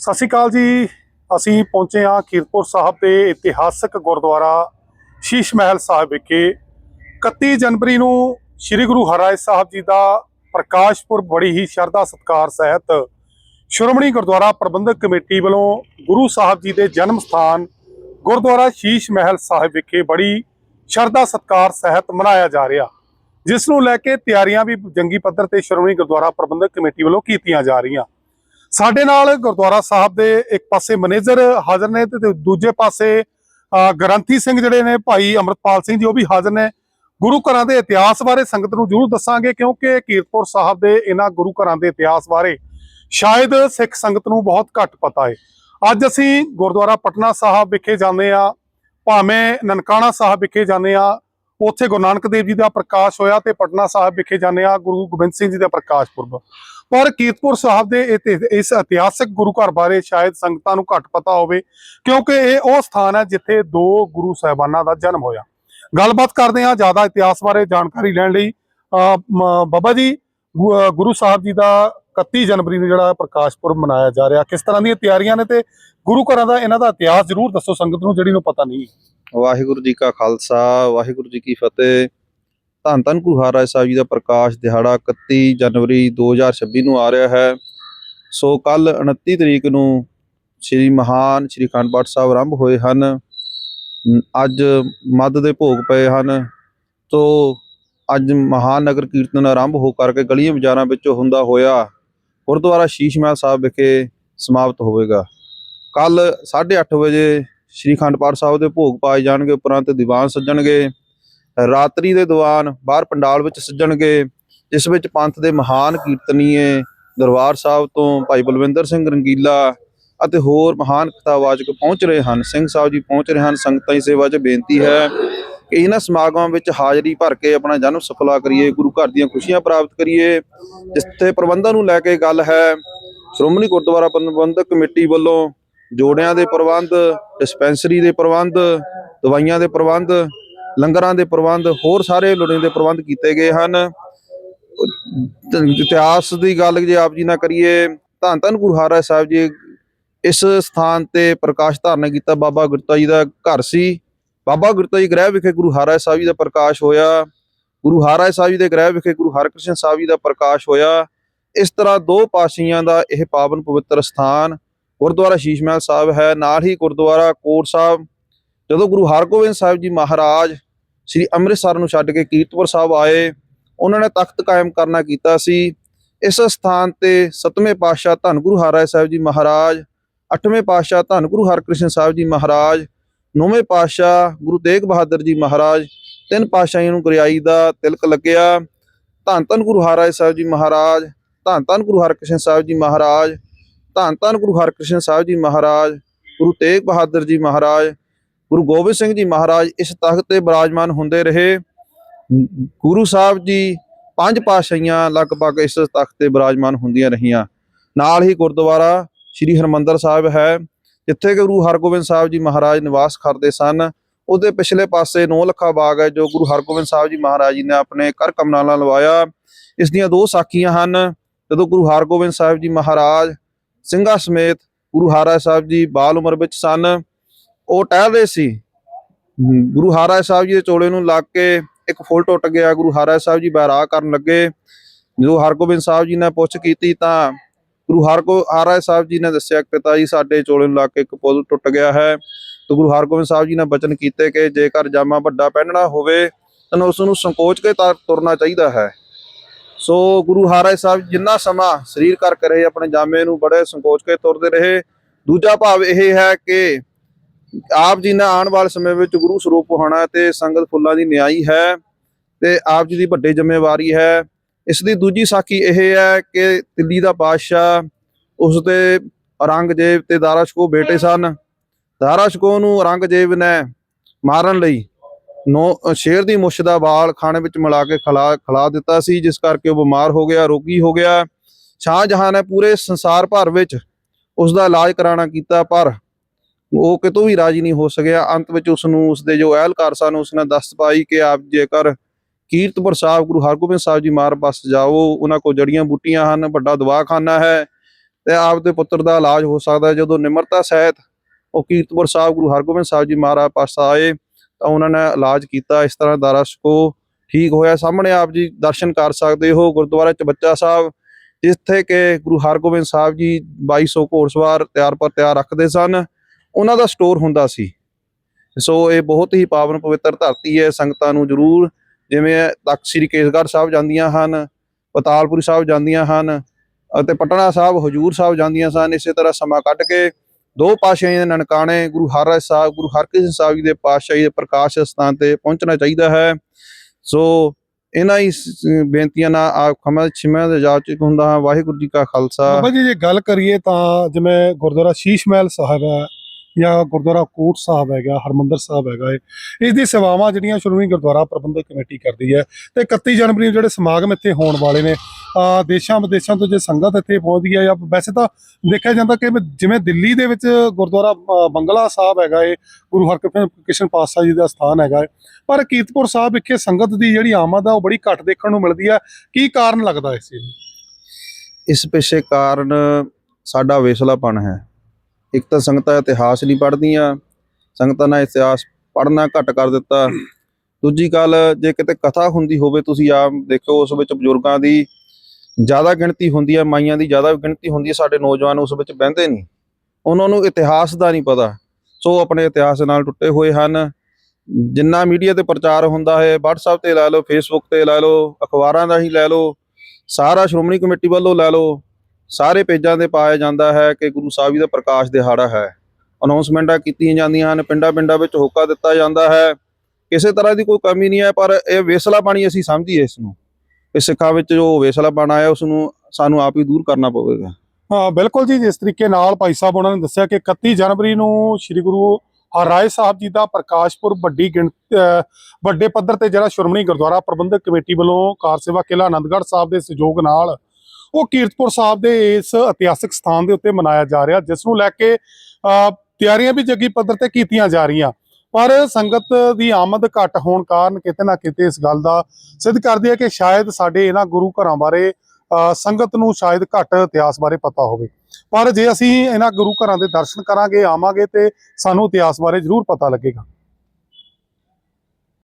ਸਤਿ ਸ਼੍ਰੀ ਅਕਾਲ ਜੀ। ਅਸੀਂ ਪਹੁੰਚੇ ਹਾਂ ਕੀਰਤਪੁਰ ਸਾਹਿਬ ਦੇ ਇਤਿਹਾਸਕ ਗੁਰਦੁਆਰਾ ਸ਼ੀਸ਼ ਮਹਿਲ ਸਾਹਿਬ ਵਿਖੇ। 31 ਜਨਵਰੀ ਨੂੰ ਸ੍ਰੀ ਗੁਰੂ ਹਰਿਰਾਏ ਸਾਹਿਬ ਜੀ ਦਾ ਪ੍ਰਕਾਸ਼ ਪੁਰਬ ਬੜੀ ਹੀ ਸ਼ਰਧਾ ਸਤਿਕਾਰ ਸਹਿਤ ਸ਼੍ਰੋਮਣੀ ਗੁਰਦੁਆਰਾ ਪ੍ਰਬੰਧਕ ਕਮੇਟੀ ਵੱਲੋਂ ਗੁਰੂ ਸਾਹਿਬ ਜੀ ਦੇ ਜਨਮ ਸਥਾਨ ਗੁਰਦੁਆਰਾ ਸ਼ੀਸ਼ ਮਹਿਲ ਸਾਹਿਬ ਵਿਖੇ ਬੜੀ ਸ਼ਰਧਾ ਸਤਿਕਾਰ ਸਹਿਤ ਮਨਾਇਆ ਜਾ ਰਿਹਾ। ਜਿਸ ਨੂੰ ਲੈ ਕੇ ਤਿਆਰੀਆਂ ਵੀ ਜੰਗੀ ਪੱਧਰ ਤੇ ਸ਼੍ਰੋਮਣੀ ਗੁਰਦੁਆਰਾ ਪ੍ਰਬੰਧਕ ਕਮੇਟੀ ਵੱਲੋਂ ਕੀਤੀਆਂ ਜਾ ਰਹੀਆਂ। ਸਾਡੇ ਨਾਲ ਗੁਰਦੁਆਰਾ ਸਾਹਿਬ ਦੇ ਇੱਕ ਪਾਸੇ ਮੈਨੇਜਰ ਹਾਜ਼ਰ ਨੇ ਤੇ ਦੂਜੇ ਪਾਸੇ ਅ, ਗ੍ਰੰਥੀ ਸਿੰਘ ਜਿਹੜੇ ਨੇ ਭਾਈ ਅਮਰਪਾਲ ਸਿੰਘ ਜੀ ਉਹ ਵੀ ਹਾਜ਼ਰ ਨੇ। ਗੁਰੂ ਘਰਾਂ ਦੇ ਇਤਿਹਾਸ ਬਾਰੇ ਸੰਗਤ ਨੂੰ ਜ਼ਰੂਰ ਦੱਸਾਂਗੇ ਕਿਉਂਕਿ ਕੀਰਤਪੁਰ ਸਾਹਿਬ ਦੇ ਇਹਨਾਂ ਗੁਰੂ ਘਰਾਂ ਦੇ ਇਤਿਹਾਸ ਬਾਰੇ ਸ਼ਾਇਦ ਸਿੱਖ ਸੰਗਤ ਨੂੰ ਬਹੁਤ ਘੱਟ ਪਤਾ ਹੈ ਅੱਜ ਅਸੀਂ ਗੁਰਦੁਆਰਾ ਪਟਨਾ ਸਾਹਿਬ ਵਿਖੇ ਜਾਂਦੇ ਆ ਭਾਵੇਂ ਨਨਕਾਣਾ ਸਾਹਿਬ ਵਿਖੇ ਜਾਂਦੇ ਆ ਉੱਥੇ ਗੁਰੂ ਨਾਨਕ ਦੇਵ ਜੀ ਦਾ ਪ੍ਰਕਾਸ਼ ਹੋਇਆ ਤੇ ਪਟਨਾ ਸਾਹਿਬ ਵਿਖੇ ਜਾਂਦੇ ਆ ਗੁਰੂ ਗੋਬਿੰਦ ਸਿੰਘ ਜੀ ਦਾ ਪ੍ਰਕਾਸ਼ ਪੁਰਬ। ਪਰ ਕੀਰਤਪੁਰ ਸਾਹਿਬ ਦੇ ਇਸ ਇਤਿਹਾਸਕ ਗੁਰੂ ਘਰ ਬਾਰੇ ਸ਼ਾਇਦ ਸੰਗਤਾਂ ਨੂੰ ਘੱਟ ਪਤਾ ਹੋਵੇ ਕਿਉਂਕਿ ਇਹ ਉਹ ਸਥਾਨ ਹੈ ਜਿੱਥੇ ਦੋ ਗੁਰੂ ਸਾਹਿਬਾਨਾਂ ਦਾ ਜਨਮ ਹੋਇਆ। ਗੱਲਬਾਤ ਕਰਦੇ ਹਾਂ ਜ਼ਿਆਦਾ ਇਤਿਹਾਸ ਬਾਰੇ ਜਾਣਕਾਰੀ ਲੈਣ ਲਈ। ਅਹ, ਬਾਬਾ ਜੀ ਗੁਰੂ ਸਾਹਿਬ ਜੀ ਦਾ 31 ਜਨਵਰੀ ਨੂੰ ਜਿਹੜਾ ਪ੍ਰਕਾਸ਼ ਪੁਰਬ ਮਨਾਇਆ ਜਾ ਰਿਹਾ ਕਿਸ ਤਰ੍ਹਾਂ ਦੀਆਂ ਤਿਆਰੀਆਂ ਨੇ ਤੇ ਗੁਰੂ ਘਰਾਂ ਦਾ ਇਹਨਾਂ ਦਾ ਇਤਿਹਾਸ ਜ਼ਰੂਰ ਦੱਸੋ ਸੰਗਤ ਨੂੰ ਜਿਹੜੀ ਨੂੰ ਪਤਾ ਨਹੀਂ। ਵਾਹਿਗੁਰੂ ਜੀ ਕਾ ਖਾਲਸਾ, ਵਾਹਿਗੁਰੂ ਜੀ ਕੀ ਫਤਿਹ। ਧੰਨ ਧੰਨ ਗੁਰੂ ਹਰਿਰਾਏ ਸਾਹਿਬ ਜੀ ਦਾ ਪ੍ਰਕਾਸ਼ ਦਿਹਾੜਾ 31 ਜਨਵਰੀ 2026 ਨੂੰ ਆ ਰਿਹਾ ਹੈ। ਸੋ ਕੱਲ 29 ਤਰੀਕ ਨੂੰ ਸ੍ਰੀ ਮਹਾਨ ਸ੍ਰੀ ਅਖੰਡ ਪਾਠ ਸਾਹਿਬ ਆਰੰਭ ਹੋਏ ਹਨ। ਅੱਜ ਮੱਧ ਦੇ ਭੋਗ ਪਏ ਹਨ। ਤੋ ਅੱਜ ਮਹਾਨ ਨਗਰ ਕੀਰਤਨ ਆਰੰਭ ਹੋ ਕਰਕੇ ਗਲੀਆਂ ਬਾਜ਼ਾਰਾਂ ਵਿੱਚੋਂ ਹੁੰਦਾ ਹੋਇਆ ਗੁਰਦੁਆਰਾ ਸ਼ੀਸ਼ ਮਹਿਲ ਸਾਹਿਬ ਵਿਖੇ ਸਮਾਪਤ ਹੋਵੇਗਾ। ਕੱਲ 8:30 ਵਜੇ ਸ਼੍ਰੀ ਅਖੰਡ ਪਾਠ ਸਾਹਿਬ ਦੇ ਭੋਗ ਪਾਏ ਜਾਣਗੇ, ਉਪਰੰਤ ਦੀਵਾਨ ਸੱਜਣਗੇ। ਰਾਤਰੀ ਦੇ ਦੀਵਾਨ ਬਾਹਰ ਪੰਡਾਲ ਵਿੱਚ ਸੱਜਣਗੇ, ਜਿਸ ਵਿੱਚ ਪੰਥ ਦੇ ਮਹਾਨ ਕੀਰਤਨੀਏ ਦਰਬਾਰ ਸਾਹਿਬ ਤੋਂ ਭਾਈ ਬਲਵਿੰਦਰ ਸਿੰਘ ਰੰਗੀਲਾ ਅਤੇ ਹੋਰ ਮਹਾਨ ਕਥਾਵਾਚਕ ਪਹੁੰਚ ਰਹੇ ਹਨ। ਸਿੰਘ ਸਾਹਿਬ ਜੀ ਪਹੁੰਚ ਰਹੇ ਹਨ, ਸੰਗਤਾਂ ਦੀ ਸੇਵਾ 'ਚ ਬੇਨਤੀ ਹੈ ਕਿ ਇਹਨਾਂ ਸਮਾਗਮਾਂ ਵਿੱਚ ਹਾਜ਼ਰੀ ਭਰ ਕੇ ਆਪਣਾ ਜਨਮ ਸਫਲਾ ਕਰੀਏ, ਗੁਰੂ ਘਰ ਦੀਆਂ ਖੁਸ਼ੀਆਂ ਪ੍ਰਾਪਤ ਕਰੀਏ, ਜਿੱਥੇ ਪ੍ਰਬੰਧਾਂ ਨੂੰ ਲੈ ਕੇ ਗੱਲ ਹੈ। ਸ਼੍ਰੋਮਣੀ ਗੁਰਦੁਆਰਾ ਪ੍ਰਬੰਧਕ ਕਮੇਟੀ ਵੱਲੋਂ ਜੋੜਿਆਂ ਦੇ ਪ੍ਰਬੰਧ, ਡਿਸਪੈਂਸਰੀ ਦੇ ਪ੍ਰਬੰਧ, ਦਵਾਈਆਂ ਦੇ ਪ੍ਰਬੰਧ, ਲੰਗਰਾਂ ਦੇ ਪ੍ਰਬੰਧ, ਹੋਰ ਸਾਰੇ ਲੋੜੀਂਦੇ ਪ੍ਰਬੰਧ ਕੀਤੇ ਗਏ ਹਨ। ਇਤਿਹਾਸ ਦੀ ਗੱਲ ਜੇ ਆਪ ਜੀ ਨਾ ਕਰੀਏ, ਧੰਨ ਧੰਨ ਗੁਰੂ ਹਰਿਰਾਏ ਸਾਹਿਬ ਜੀ, ਇਸ ਸਥਾਨ ਤੇ ਪ੍ਰਕਾਸ਼ ਧਾਰਨ ਕੀਤਾ ਬਾਬਾ ਗੁਰਤਾ ਜੀ ਦਾ ਘਰ ਸੀ। ਬਾਬਾ ਗੁਰਤਾ ਜੀ ਗ੍ਰਹਿ ਵਿਖੇ ਗੁਰੂ ਹਰਿਰਾਏ ਸਾਹਿਬ ਜੀ ਦਾ ਪ੍ਰਕਾਸ਼ ਹੋਇਆ। ਗੁਰੂ ਹਰਿਰਾਏ ਸਾਹਿਬ ਜੀ ਦੇ ਗ੍ਰਹਿ ਵਿਖੇ ਗੁਰੂ ਹਰਕ੍ਰਿਸ਼ਨ ਸਾਹਿਬ ਜੀ ਦਾ ਪ੍ਰਕਾਸ਼ ਹੋਇਆ। ਇਸ ਤਰ੍ਹਾਂ ਦੋ ਪਾਸ਼ੀਆਂ ਦਾ ਇਹ ਪਾਵਨ ਪਵਿੱਤਰ ਸਥਾਨ ਗੁਰਦੁਆਰਾ ਸ਼ੀਸ਼ ਮਹਿਲ ਸਾਹਿਬ ਹੈ। ਨਾਲ ਹੀ ਗੁਰਦੁਆਰਾ ਕੋਟ ਸਾਹਿਬ। ਜਦੋਂ ਗੁਰੂ ਹਰਗੋਬਿੰਦ ਸਾਹਿਬ ਜੀ ਮਹਾਰਾਜ ਸ੍ਰੀ ਅੰਮ੍ਰਿਤਸਰ ਨੂੰ ਛੱਡ ਕੇ ਕੀਰਤਪੁਰ ਸਾਹਿਬ ਆਏ, ਉਹਨਾਂ ਨੇ ਤਖਤ ਕਾਇਮ ਕਰਨਾ ਕੀਤਾ ਸੀ। ਇਸ ਸਥਾਨ ਤੇ ਸਤਵੇਂ ਪਾਤਸ਼ਾਹ ਧੰਨ ਗੁਰੂ ਹਰਿਰਾਏ ਸਾਹਿਬ ਜੀ ਮਹਾਰਾਜ, ਅੱਠਵੇਂ ਪਾਤਸ਼ਾਹ ਧੰਨ ਗੁਰੂ ਹਰਕ੍ਰਿਸ਼ਨ ਸਾਹਿਬ ਜੀ ਮਹਾਰਾਜ, ਨੌਵੇਂ ਪਾਤਸ਼ਾਹ ਗੁਰੂ ਤੇਗ ਬਹਾਦਰ ਜੀ ਮਹਾਰਾਜ, ਤਿੰਨ ਪਾਤਸ਼ਾਹੀਆਂ ਨੂੰ ਗੁਰਿਆਈ ਦਾ ਤਿਲਕ ਲੱਗਿਆ। ਧੰਨ ਧੰਨ ਗੁਰੂ ਹਰਿਰਾਏ ਸਾਹਿਬ ਜੀ ਮਹਾਰਾਜ, ਧੰਨ ਧੰਨ ਗੁਰੂ ਹਰਕ੍ਰਿਸ਼ਨ ਸਾਹਿਬ ਜੀ ਮਹਾਰਾਜ ਧੰਨ ਧੰਨ ਗੁਰੂ ਹਰਕ੍ਰਿਸ਼ਨ ਸਾਹਿਬ ਜੀ ਮਹਾਰਾਜ, ਗੁਰੂ ਤੇਗ ਬਹਾਦਰ ਜੀ ਮਹਾਰਾਜ, ਗੁਰੂ ਗੋਬਿੰਦ ਸਿੰਘ ਜੀ ਮਹਾਰਾਜ ਇਸ ਤਖਤ ਤੇ ਬਿਰਾਜਮਾਨ ਹੁੰਦੇ ਰਹੇ। ਗੁਰੂ ਸਾਹਿਬ ਜੀ ਪੰਜ ਪਾਤਸ਼ਾਹੀਆਂ ਲਗਭਗ ਇਸ ਤਖਤ ਤੇ ਬਿਰਾਜਮਾਨ ਹੁੰਦੀਆਂ ਰਹੀਆਂ। ਨਾਲ ਹੀ ਗੁਰਦੁਆਰਾ ਸ੍ਰੀ ਹਰਮੰਦਰ ਸਾਹਿਬ ਹੈ, ਜਿੱਥੇ ਕਿ ਗੁਰੂ ਹਰਗੋਬਿੰਦ ਸਾਹਿਬ ਜੀ ਮਹਾਰਾਜ ਨਿਵਾਸ ਕਰਦੇ ਸਨ। ਉਹਦੇ ਪਿਛਲੇ ਪਾਸੇ ਨੌ ਲੱਖਾ ਬਾਗ ਹੈ ਜੋ ਗੁਰੂ ਹਰਗੋਬਿੰਦ ਸਾਹਿਬ ਜੀ ਮਹਾਰਾਜ ਜੀ ਨੇ ਆਪਣੇ ਕਰ ਕਮਲਾਂ ਨਾਲ ਲਵਾਇਆ। ਇਸ ਦੀਆਂ ਦੋ ਸਾਖੀਆਂ ਹਨ। ਜਦੋਂ ਗੁਰੂ ਹਰਗੋਬਿੰਦ ਸਾਹਿਬ ਜੀ ਮਹਾਰਾਜ ਸਿੰਘਾਂ ਸਮੇਤ ਗੁਰੂ ਹਰਿਰਾਏ ਸਾਹਿਬ ਜੀ ਬਾਲ ਉਮਰ ਵਿੱਚ ਸਨ। ਉਹ ਟਹਿਲਦੇ ਸੀ। ਗੁਰੂ ਹਰਿਰਾਏ ਸਾਹਿਬ ਜੀ ਦੇ ਚੋਲੇ ਨੂੰ ਲੱਗ ਕੇ ਇੱਕ ਫੁੱਲ ਟੁੱਟ ਗਿਆ। ਗੁਰੂ ਹਰਿਰਾਏ ਸਾਹਿਬ ਜੀ ਬਹਿਰਾ ਕਰਨ ਲੱਗੇ। ਜਦੋਂ ਹਰਗੋਬਿੰਦ ਸਾਹਿਬ ਜੀ ਨੇ ਪੁੱਛ ਕੀਤੀ ਤਾਂ ਗੁਰੂ ਹਰਗੋ ਹਰਿਰਾਏ ਸਾਹਿਬ ਜੀ ਨੇ ਦੱਸਿਆ ਕਿ ਪਿਤਾ ਜੀ, ਸਾਡੇ ਚੋਲੇ ਨੂੰ ਲੱਗ ਕੇ ਇੱਕ ਪੁੱਲ ਟੁੱਟ ਗਿਆ ਹੈ। ਤੇ ਗੁਰੂ ਹਰਗੋਬਿੰਦ ਸਾਹਿਬ ਜੀ ਨੇ ਬਚਨ ਕੀਤੇ ਕਿ ਜੇਕਰ ਜਾਮਾ ਵੱਡਾ ਪਹਿਨਣਾ ਹੋਵੇ, ਤਾਂ ਉਸ ਨੂੰ ਸੰਕੋਚ ਕੇ ਤਾਂ ਤੁਰਨਾ ਚਾਹੀਦਾ ਹੈ। ਸੋ ਗੁਰੂ ਹਾਰਾ ਸਾਹਿਬ ਜਿੰਨਾ ਸਮਾਂ ਸਰੀਰ ਕਰ ਕਰੇ, ਆਪਣੇ ਜਾਮੇ ਨੂੰ ਬੜੇ ਸੰਕੋਚ ਕੇ ਤੁਰਦੇ ਰਹੇ। ਦੂਜਾ ਭਾਵ ਇਹ ਹੈ ਕਿ ਆਪ ਜੀ ਨੇ ਆਉਣ ਵਾਲੇ ਸਮੇਂ ਵਿੱਚ ਗੁਰੂ ਸਰੂਪ ਹੋਣਾ ਹੈ ਤੇ ਸੰਗਤ ਫੁੱਲਾਂ ਦੀ ਨਿਆਈ ਹੈ ਤੇ ਆਪ ਜੀ ਦੀ ਵੱਡੀ ਜ਼ਿੰਮੇਵਾਰੀ ਹੈ। ਇਸ ਦੀ ਦੂਜੀ ਸਾਖੀ ਇਹ ਹੈ ਕਿ ਦਿੱਲੀ ਦਾ ਬਾਦਸ਼ਾਹ ਉਸ ਦੇ ਔਰੰਗਜ਼ੇਬ ਤੇ ਦਾਰਾ ਸ਼ਕੋ ਬੇਟੇ ਸਨ। ਦਾਰਾ ਸ਼ਕੋ ਨੂੰ ਔਰੰਗਜ਼ੇਬ ਨੇ ਮਾਰਨ ਲਈ ਨੋ ਸ਼ੇਰ ਦੀ ਮੁੱਛ ਦਾ ਵਾਲ ਖਾਣੇ ਵਿੱਚ ਮਿਲਾ ਕੇ ਖਿਲਾ ਖਿਲਾ ਦਿੱਤਾ ਸੀ, ਜਿਸ ਕਰਕੇ ਉਹ ਬਿਮਾਰ ਹੋ ਗਿਆ, ਰੋਗੀ ਹੋ ਗਿਆ। ਸ਼ਾਹਜਹਾਨ ਨੇ ਪੂਰੇ ਸੰਸਾਰ ਭਰ ਵਿੱਚ ਉਸ ਦਾ ਇਲਾਜ ਕਰਾਉਣਾ ਕੀਤਾ, ਪਰ ਉਹ ਕਿਤੋਂ ਵੀ ਰਾਜੀ ਨਹੀਂ ਹੋ ਸਕਿਆ। ਅੰਤ ਵਿੱਚ ਉਸ ਨੂੰ ਉਸ ਦੇ ਜੋ ਅਹਿਲਕਾਰ ਸਨ ਉਸ ਨੇ ਦੱਸ ਪਾਈ ਕਿ ਆਪ ਜੇਕਰ ਕੀਰਤਪੁਰ ਸਾਹਿਬ, ਗੁਰੂ ਹਰਗੋਬਿੰਦ ਸਾਹਿਬ ਜੀ ਮਾਰ ਬਸ ਜਾਓ ਉਹਨਾਂ ਕੋਲ ਜੜੀਆਂ ਬੂਟੀਆਂ ਹਨ, ਵੱਡਾ ਦਵਾਖਾਨਾ ਹੈ, ਤੇ ਆਪਦੇ ਪੁੱਤਰ ਦਾ ਇਲਾਜ ਹੋ ਸਕਦਾ ਜਦੋਂ ਨਿਮਰਤਾ ਸਹਿਤ ਉਹ ਕੀਰਤਪੁਰ ਸਾਹਿਬ, ਗੁਰੂ ਹਰਗੋਬਿੰਦ ਸਾਹਿਬ ਜੀ ਮਹਾਰਾਜ ਪਾਸ ਆਏ ਤਾਂ ਉਹਨਾਂ ਨੇ ਇਲਾਜ ਕੀਤਾ, ਇਸ ਤਰ੍ਹਾਂ ਦਾਰਾ ਸਕੋ ਠੀਕ ਹੋਇਆ। ਸਾਹਮਣੇ ਆਪ ਜੀ ਦਰਸ਼ਨ ਕਰ ਸਕਦੇ ਹੋ, ਗੁਰਦੁਆਰਾ ਚ ਬੱਚਾ ਸਾਹਿਬ, ਜਿੱਥੇ ਕਿ ਗੁਰੂ ਹਰਗੋਬਿੰਦ ਸਾਹਿਬ ਜੀ 2200 ਘੋੜਸਵਾਰ ਤਿਆਰ ਪਰ ਤਿਆਰ ਰੱਖਦੇ ਸਨ। ਉਹਨਾਂ ਦਾ ਸਟੋਰ ਹੁੰਦਾ ਸੀ। ਸੋ ਇਹ ਬਹੁਤ ਹੀ ਪਾਵਨ ਪਵਿੱਤਰ ਧਰਤੀ ਹੈ, ਸੰਗਤਾਂ ਨੂੰ ਜ਼ਰੂਰ ਜਿਵੇਂ ਤਖਤ ਸ੍ਰੀ ਕੇਸਗੜ੍ਹ ਸਾਹਿਬ ਜਾਂਦੀਆਂ ਹਨ, ਪਤਾਲਪੁਰੀ ਸਾਹਿਬ ਜਾਂਦੀਆਂ ਹਨ ਅਤੇ ਪਟਨਾ ਸਾਹਿਬ, ਹਜੂਰ ਸਾਹਿਬ ਜਾਂਦੀਆਂ ਸਨ। ਇਸੇ ਤਰ੍ਹਾਂ ਸਮਾਂ ਕੱਢ ਕੇ ਦੋ ਪਾਤਸ਼ਾਹੀਆਂ ਦੇ ਨਨਕਾਣੇ, ਗੁਰੂ ਹਰਿਰਾਏ ਸਾਹਿਬ, ਗੁਰੂ ਹਰਕ੍ਰਿਸ਼ਨ ਸਾਹਿਬ ਜੀ ਦੇ ਪਾਤਸ਼ਾਹੀ ਦੇ ਪ੍ਰਕਾਸ਼ ਸਥਾਨ ਤੇ ਪਹੁੰਚਣਾ ਚਾਹੀਦਾ ਹੈ। ਸੋ ਇਹਨਾਂ ਹੀ ਬੇਨਤੀਆਂ ਨਾਲ ਆ ਖਮਾ ਛਿਮਾ ਦੇ ਜਾਚਕ ਹੁੰਦਾ ਹਾਂ। ਵਾਹਿਗੁਰੂ ਜੀ ਕਾ ਖਾਲਸਾ। ਬਾਬਾ ਜੀ, ਜੇ ਗੱਲ ਕਰੀਏ ਤਾਂ ਜਿਵੇਂ ਗੁਰਦੁਆਰਾ ਸ਼ੀਸ਼ ਮਹਿਲ ਸਾਹਿਬ ਹੈ ਜਾਂ ਗੁਰਦੁਆਰਾ ਕੋਟ ਸਾਹਿਬ ਹੈਗਾ, ਹਰਮੰਦਰ ਸਾਹਿਬ ਹੈਗਾ ਏ ਇਸ ਦੀ ਸੇਵਾਵਾਂ ਜਿਹੜੀਆਂ ਸ਼੍ਰੋਮਣੀ ਗੁਰਦੁਆਰਾ ਪ੍ਰਬੰਧਕ ਕਮੇਟੀ ਕਰਦੀ ਹੈ ਤੇ 31 ਜਨਵਰੀ ਨੂੰ ਜਿਹੜੇ ਸਮਾਗਮ ਇੱਥੇ ਹੋਣ ਵਾਲੇ ਨੇ ਦੇਸ਼ਾਂ ਵਿਦੇਸ਼ਾਂ ਤੋਂ ਜੇ ਸੰਗਤ ਇੱਥੇ ਪਹੁੰਚਦੀ ਹੈ ਜਾਂ ਵੈਸੇ ਤਾਂ ਦੇਖਿਆ ਜਾਂਦਾ ਕਿ ਜਿਵੇਂ ਦਿੱਲੀ ਦੇ ਵਿੱਚ ਗੁਰਦੁਆਰਾ ਬੰਗਲਾ ਸਾਹਿਬ ਹੈਗਾ ਏ ਗੁਰੂ ਹਰਕ੍ਰਿਸ਼ਨ ਪਾਤਸ਼ਾਹ ਜੀ ਦਾ ਸਥਾਨ ਹੈਗਾ ਏ ਪਰ ਕੀਰਤਪੁਰ ਸਾਹਿਬ ਵਿਖੇ ਸੰਗਤ ਦੀ ਜਿਹੜੀ ਆਮਦ ਆ ਉਹ ਬੜੀ ਘੱਟ ਦੇਖਣ ਨੂੰ ਮਿਲਦੀ ਹੈ। ਕੀ ਕਾਰਨ ਲੱਗਦਾ ਇਸ ਚੀਜ਼ ਨੂੰ? ਇਸ ਪਿੱਛੇ ਕਾਰਨ ਸਾਡਾ ਵੇਸਲਾਪਣ ਹੈ। ਇੱਕ ਤਾਂ ਸੰਗਤਾਂ ਇਤਿਹਾਸ ਨਹੀਂ ਪੜ੍ਹਦੀਆਂ, ਸੰਗਤਾਂ ਨੇ ਇਤਿਹਾਸ ਪੜ੍ਹਨਾ ਘੱਟ ਕਰ ਦਿੱਤਾ। ਦੂਜੀ ਗੱਲ, ਜੇ ਕਿਤੇ ਕਥਾ ਹੁੰਦੀ ਹੋਵੇ, ਤੁਸੀਂ ਆਪ ਦੇਖੋ, ਉਸ ਵਿੱਚ ਬਜ਼ੁਰਗਾਂ ਦੀ ਜ਼ਿਆਦਾ ਗਿਣਤੀ ਹੁੰਦੀ ਹੈ ਮਾਈਆਂ ਦੀ ਜ਼ਿਆਦਾ ਗਿਣਤੀ ਹੁੰਦੀ ਹੈ ਸਾਡੇ ਨੌਜਵਾਨ ਉਸ ਵਿੱਚ ਬਹਿੰਦੇ ਨਹੀਂ। ਉਹਨਾਂ ਨੂੰ ਇਤਿਹਾਸ ਦਾ ਨਹੀਂ ਪਤਾ। ਸੋ ਆਪਣੇ ਇਤਿਹਾਸ ਨਾਲ ਟੁੱਟੇ ਹੋਏ ਹਨ। ਜਿੰਨਾ ਮੀਡੀਆ ਤੇ ਪ੍ਰਚਾਰ ਹੁੰਦਾ ਹੈ, WhatsApp ਤੇ ਲੈ ਲਓ, Facebook ਤੇ ਲੈ ਲਓ, ਅਖਬਾਰਾਂ ਦਾ ਹੀ ਲੈ ਲਓ, ਸਾਰਾ ਸ਼੍ਰੋਮਣੀ ਕਮੇਟੀ ਵੱਲੋਂ ਲੈ ਲਓ। ਸਾਰੇ ਪੇਜਾਂ ਤੇ ਪਾਇਆ ਜਾਂਦਾ ਹੈ ਕਿ ਗੁਰੂ ਸਾਹਿਬ ਜੀ ਦਾ ਪ੍ਰਕਾਸ਼ ਦਿਹਾੜਾ ਹੈ। ਅਨਾਉਂਸਮੈਂਟਾਂ ਕੀਤੀਆਂ ਜਾਂਦੀਆਂ ਹਨ ਪਿੰਡਾਂ ਪਿੰਡਾਂ ਵਿੱਚ ਹੋਕਾ ਦਿੱਤਾ ਜਾਂਦਾ ਹੈ। ਕਿਸੇ ਤਰ੍ਹਾਂ ਦੀ ਕੋਈ ਕਮੀ ਨਹੀਂ ਹੈ, ਪਰ ਇਹ ਵੇਸਲਾ ਪਾਣੀ ਅਸੀਂ ਸਮਝੀਏ ਇਸ ਨੂੰ। ਇਹ ਸਿੱਖਾਂ ਵਿੱਚ ਜੋ ਵੇਸਲਾ ਪਾਣਾ ਹੈ, ਉਸ ਨੂੰ ਸਾਨੂੰ ਆਪ ਹੀ ਦੂਰ ਕਰਨਾ ਪਵੇਗਾ। ਹਾਂ, ਬਿਲਕੁਲ ਜੀ, ਜਿਸ ਤਰੀਕੇ ਨਾਲ ਭਾਈ ਸਾਹਿਬ ਉਹਨਾਂ ਨੇ ਦੱਸਿਆ ਕਿ 31 ਜਨਵਰੀ ਨੂੰ ਸ੍ਰੀ ਗੁਰੂ ਹਰਿਰਾਏ ਸਾਹਿਬ ਜੀ ਦਾ ਪ੍ਰਕਾਸ਼ ਪੁਰਬ ਵੱਡੀ ਗਿਣਤੀ ਵੱਡੇ ਪੱਧਰ ਤੇ ਜਿਹੜਾ ਸ਼੍ਰੋਮਣੀ ਗੁਰਦੁਆਰਾ ਪ੍ਰਬੰਧਕ ਕਮੇਟੀ ਵੱਲੋਂ ਕਾਰ ਸੇਵਾ ਕਿਲਾ ਆਨੰਦਗੜ੍ਹ ਸਾਹਿਬ ਦੇ ਸਹਿਯੋਗ ਨਾਲ ਉਹ ਕੀਰਤਪੁਰ ਸਾਹਿਬ ਦੇ ਇਸ ਇਤਿਹਾਸਕ ਸਥਾਨ ਦੇ ਉੱਤੇ ਮਨਾਇਆ ਜਾ ਰਿਹਾ ਜਿਸ ਨੂੰ ਲੈ ਕੇ ਅਹ, ਤਿਆਰੀਆਂ ਵੀ ਜੱਗੀ ਪੱਧਰ ਤੇ ਕੀਤੀਆਂ ਜਾ ਰਹੀਆਂ। ਪਰ ਸੰਗਤ ਦੀ ਆਮਦ ਘੱਟ ਹੋਣ ਕਾਰਨ ਕਿਤੇ ਨਾ ਕਿਤੇ ਇਸ ਗੱਲ ਦਾ ਸਿੱਧ ਕਰਦੀ ਹੈ ਕਿ ਸ਼ਾਇਦ ਸਾਡੇ ਇਹਨਾਂ ਗੁਰੂ ਘਰਾਂ ਬਾਰੇ ਅਹ, ਸੰਗਤ ਨੂੰ ਸ਼ਾਇਦ ਘੱਟ ਇਤਿਹਾਸ ਬਾਰੇ ਪਤਾ ਹੋਵੇ। ਪਰ ਜੇ ਅਸੀਂ ਇਹਨਾਂ ਗੁਰੂ ਘਰਾਂ ਦੇ ਦਰਸ਼ਨ ਕਰਾਂਗੇ ਆਵਾਂਗੇ ਤੇ ਸਾਨੂੰ ਇਤਿਹਾਸ ਬਾਰੇ ਜ਼ਰੂਰ ਪਤਾ ਲੱਗੇਗਾ।